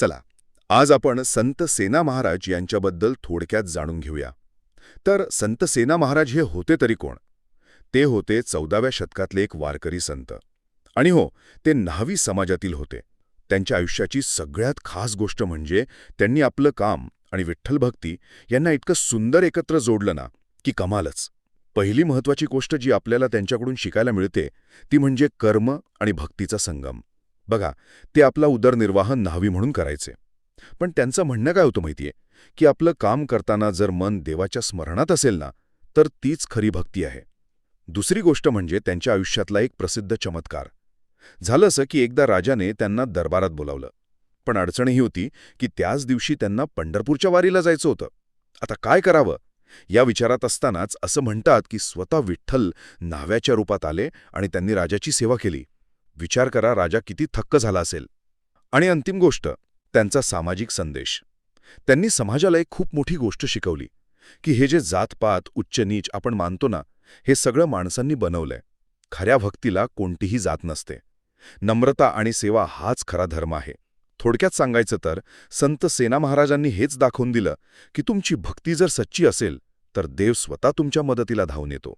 चला आज आपण संत सेना महाराज यांच्याबद्दल थोडक्यात जाणून घेऊया. तर संत सेना महाराज हे होते तरी कोण? ते होते चौदाव्या शतकातले एक वारकरी संत. आणि हो ते न्हावी समाजातील होते. त्यांच्या आयुष्याची सगळ्यात खास गोष्ट म्हणजे त्यांनी आपलं काम आणि विठ्ठल भक्ती यांना इतकं सुंदर एकत्र जोडलं ना की कमालच. पहिली महत्वाची गोष्ट जी आपल्याला त्यांच्याकडून शिकायला मिळते ती म्हणजे कर्म आणि भक्तीचा संगम. बघा ते आपला उदरनिर्वाह न्हावी म्हणून करायचे. पण त्यांचं म्हणणं काय होतं माहितीये? की आपलं काम करताना जर मन देवाच्या स्मरणात असेल ना तर तीच खरी भक्ती आहे. दुसरी गोष्ट म्हणजे त्यांच्या आयुष्यातला एक प्रसिद्ध चमत्कार. झालं असं की एकदा राजाने त्यांना दरबारात बोलावलं. पण अडचण ही होती की त्याच दिवशी त्यांना पंढरपूरच्या वारीला जायचं होतं. आता काय करावं? या विचारात असतानाच असं म्हणतात की स्वतः विठ्ठल न्हाव्याच्या रूपात आले आणि त्यांनी राजाची सेवा केली. विचार करा राजा किती थक्क झाला असेल. आणि अंतिम गोष्ट त्यांचा सामाजिक संदेश. त्यांनी समाजाला एक खूप मोठी गोष्ट शिकवली की हे जे जातपात उच्च नीच आपण मानतो ना हे सगळं माणसांनी बनवलंय. खऱ्या भक्तीला कोणतीही जात नसते. नम्रता आणि सेवा हाच खरा धर्म आहे. थोडक्यात सांगायचं तर संत सेना महाराजांनी हेच दाखवून दिलं की तुमची भक्ती जर सच्ची असेल तर देव स्वतः तुमच्या मदतीला धावून येतो.